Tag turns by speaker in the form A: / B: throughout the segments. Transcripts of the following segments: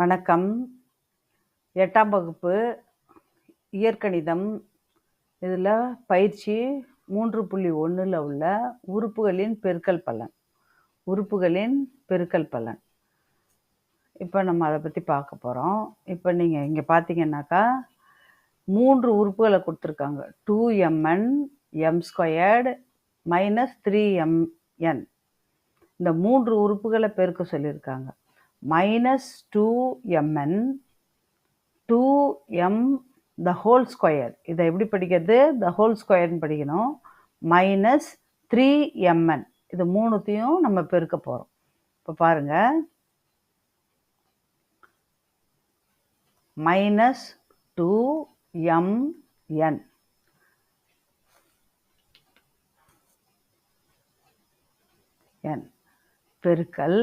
A: வணக்கம். எட்டாம் வகுப்பு இயற்கணிதம். இதில் பயிற்சி மூன்று புள்ளி ஒன்றில் உள்ள உறுப்புகளின் பெருக்கல் பலன். உறுப்புகளின் பெருக்கல் பலன். இப்போ நம்ம அதை பற்றி பார்க்க போகிறோம் இப்போ நீங்கள் இங்கே பார்த்தீங்கன்னாக்கா மூன்று உறுப்புகளை கொடுத்துருக்காங்க. Two M N M squared minus three M N இந்த மூன்று உறுப்புகளை பெருக்க சொல்லியிருக்காங்க. Minus two M N two M the whole square இதை எப்படி படிக்கிறது? த ஹோல் ஸ்கொயர்னு படிக்கணும். மைனஸ் த்ரீ எம்என் இது மூணுத்தையும் நம்ம பெருக்க போகிறோம் இப்போ பாருங்கள் மைனஸ் டூ எம்என் என் பெருக்கல்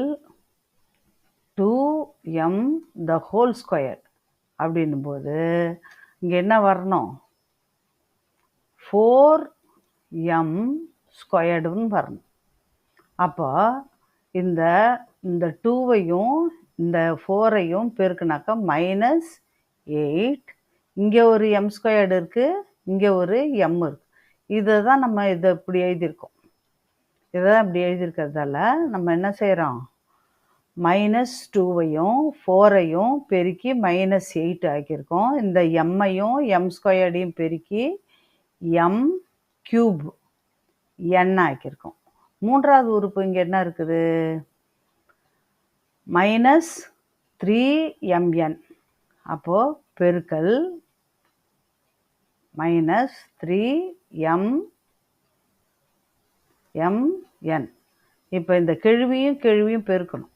A: எம் த ஹோல் ஸ்கொயர் அப்படின்னும்போது இங்கே என்ன வரணும்? ஃபோர் எம் ஸ்கொயர்டுன்னு வரணும். அப்போ இந்த இந்த டூவையும் இந்த ஃபோரையும் பெருக்குனாக்கா மைனஸ் எயிட் இங்கே ஒரு எம் ஸ்கொயர்டு இருக்குது இங்கே ஒரு எம் இருக்குது இதை தான் நம்ம இதை இப்படி எழுதியிருக்கோம். இதை தான் இப்படி எழுதியிருக்கிறதால நம்ம என்ன செய்கிறோம் மைனஸ் டூவையும் ஃபோரையும் பெருக்கி மைனஸ் எயிட் ஆக்கியிருக்கோம். இந்த எம்மையும் எம் ஸ்கொயர்டையும் பெருக்கி எம் க்யூப் என் ஆக்கியிருக்கோம். மூன்றாவது உறுப்பு இங்கே என்ன இருக்குது? மைனஸ் த்ரீ எம்என் அப்போது பெருக்கல் மைனஸ் த்ரீ எம் எம்என் இப்போ இந்த கிழவியும் கிழவியும் பெருக்கணும்.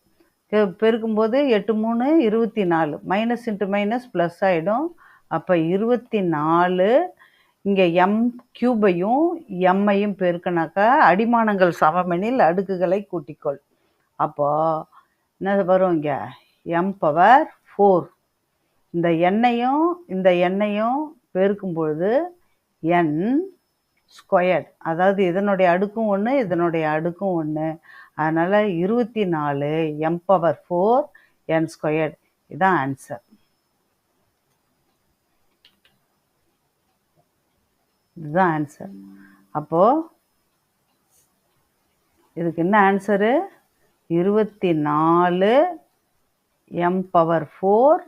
A: பெருக்கும்போது எட்டு மூணு இருபத்தி நாலு. மைனஸ் இன்ட்டு மைனஸ் ப்ளஸ் ஆகிடும் அப்போ இருபத்தி நாலு இங்கே எம் கியூபையும் எம்மையும் பெருக்கினாக்கா அடிமானங்கள் சமமெனில் அடுக்குகளை கூட்டிக்கொள். அப்போது என்ன வரும் இங்கே? எம் பவர் ஃபோர் இந்த எண்ணையும் இந்த எண்ணையும் பெருக்கும் பொழுது என் ஸ்கொயர்ட் அதாவது இதனுடைய அடுக்கும் ஒன்று இதனுடைய அடுக்கும் ஒன்று அதனால் இருபத்தி நாலு M power four N squared இதுதான் ஆன்சர் இதுதான் ஆன்சர் அப்போது இதுக்கு என்ன ஆன்சரு இருபத்தி நாலு M power four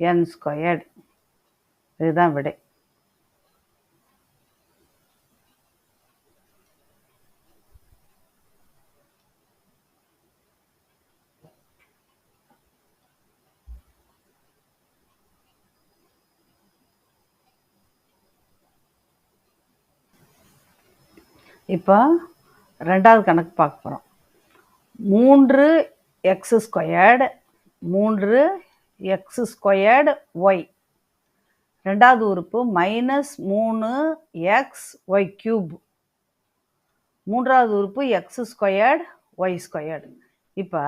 A: N squared இதுதான் விடை. இப்போ ரெண்டாவது கணக்கு பார்க்க போகிறோம் மூன்று எக்ஸ் ஸ்கொயர்டு மூன்று எக்ஸ் ஸ்கொயர்டு ஒய் ரெண்டாவது உறுப்பு மைனஸ் மூணு எக்ஸ் ஒய் க்யூப் மூன்றாவது உறுப்பு எக்ஸ் ஸ்கொயர்டு ஒய் ஸ்கொயர்டு இப்போ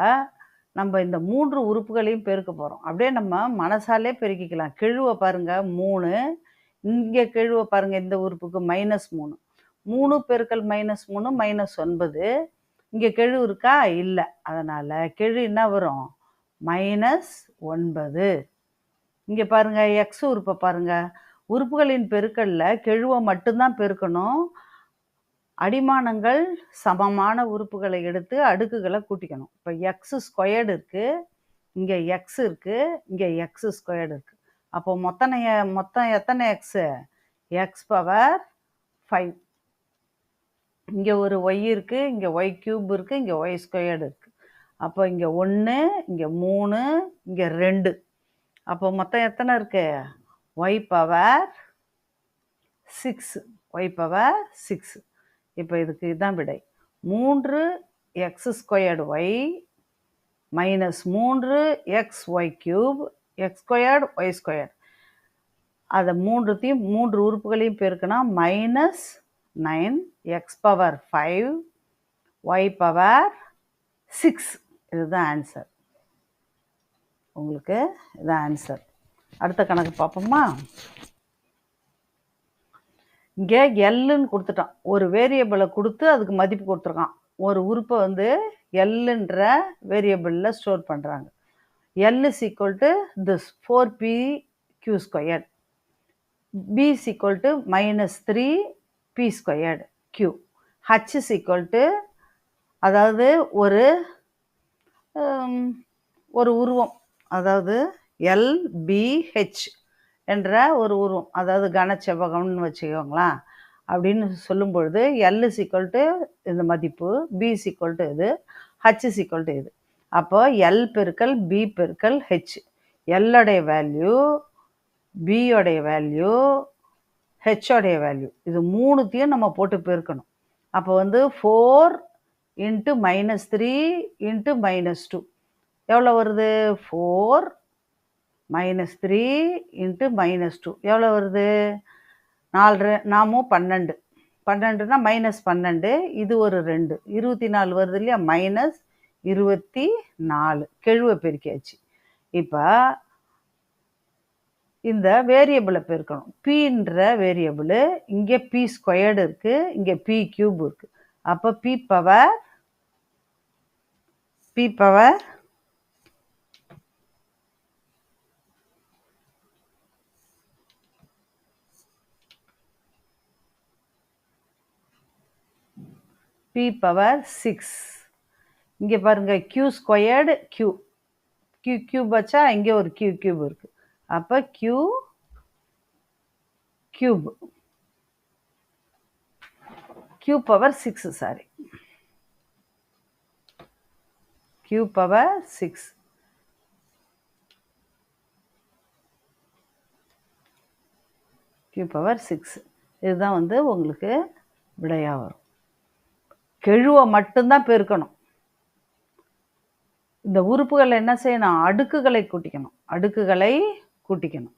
A: நம்ம இந்த மூன்று உறுப்புகளையும் பெருக்க போகிறோம் அப்படியே நம்ம மனசாலே பெருக்கிக்கலாம். கெழுவை பாருங்கள் மூணு. இங்கே கெழுவை பாருங்கள் இந்த உறுப்புக்கு மைனஸ் மூணு. மூணு பெருக்கல் மைனஸ் மூணு மைனஸ் ஒன்பது. இங்கே கெழு இருக்கா? இல்லை. அதனால் கெழு என்ன வரும்? மைனஸ் ஒன்பது. இங்கே பாருங்க எக்ஸ் உறுப்பை பாருங்க. உறுப்புகளின் பெருக்களில் கெழுவை மட்டும்தான் பெருக்கணும். அடிமானங்கள் சமமான உறுப்புகளை எடுத்து அடுக்குகளை கூட்டிக்கணும். இப்போ எக்ஸ் ஸ்கொயர்டு இருக்குது இங்கே எக்ஸ் இருக்குது இங்கே எக்ஸ் ஸ்கொயர்டு இருக்குது அப்போ மொத்தனை மொத்தம் எத்தனை எக்ஸு எக்ஸ் பவர் ஃபைவ் இங்கே ஒரு ஒய் இருக்குது இங்கே ஒய் கியூப் இருக்குது இங்கே ஒய் ஸ்கொயர்டு இருக்குது அப்போ இங்கே ஒன்று இங்கே மூணு இங்கே ரெண்டு. அப்போ மொத்தம் எத்தனை இருக்கு? Y power six Y power six இப்போ இதுக்கு இதுதான் விடை. மூன்று எக்ஸ் ஸ்கொயர்டு ஒய் மைனஸ் மூன்று X Y cube X squared Y squared அதை மூன்றுத்தையும் மூன்று உறுப்புகளையும் பெருக்கினா minus nine X power five Y power six இதுதான் ஆன்சர் உங்களுக்கு இதுதான் ஆன்சர் அடுத்த கணக்கு பார்ப்போமா? இங்கே எல்லுன்னு கொடுத்துட்டான். ஒரு வேரியபிளை கொடுத்து அதுக்கு மதிப்பு கொடுத்துருக்கான். ஒரு உறுப்பை வந்து எல்லுன்ற வேரியபிளில் ஸ்டோர் பண்ணுறாங்க L is equal to this four P Q square P is equal to minus three P squared Q H is equal to அதாவது ஒரு um, ஒரு உருவம். அதாவது எல்பிஹெச் என்ற ஒரு உருவம். அதாவது கனச்செவ்வகம்னு வச்சுக்கோங்களேன். அப்படின்னு சொல்லும் பொழுது எல் இஸ் ஈக்குவல் டு இந்த மதிப்பு பி இஸ் ஈக்குவல் டு இது ஹச் இஸ் ஈக்குவல் டு இது. அப்போ எல் பெருக்கல் பி பெருக்கல் ஹெச் எல்லோடைய வேல்யூ பியோடைய வேல்யூ ஹெச்சோடைய வேல்யூ இது மூணுத்தையும் நம்ம போட்டு பெருக்கணும். அப்போ வந்து four into minus three into minus two எவ்வளோ வருது? Four minus three into minus two எவ்வளோ வருது? நாலு நாமும் பன்னெண்டு. பன்னெண்டுனா மைனஸ் பன்னெண்டு இது ஒரு ரெண்டு. இருபத்தி நாலு வருது இல்லையா? மைனஸ் இருபத்தி நாலு கெழுவை பெருக்கியாச்சு. இப்போ இந்த வேரியபிளை பெருக்கணும். பீன்ற வேரியபிள் இங்கே பி ஸ்கொயர்டு இருக்குது இங்கே பி கியூப் இருக்குது அப்போ P power P power P power six இங்கே பாருங்கள் Q squared Q Q cube வச்சா இங்கே ஒரு க்யூ கியூப் இருக்குது அப்போ Q cube Q power six sorry Q power six Q power six இதுதான் வந்து உங்களுக்கு விடையாக வரும். கெழுவை மட்டும்தான் பெருக்கணும். இந்த உறுப்புகளை என்ன செய்யணும்? அடுக்குகளை கூட்டிக்கணும். அடுக்குகளை கூட்டிக்கணும்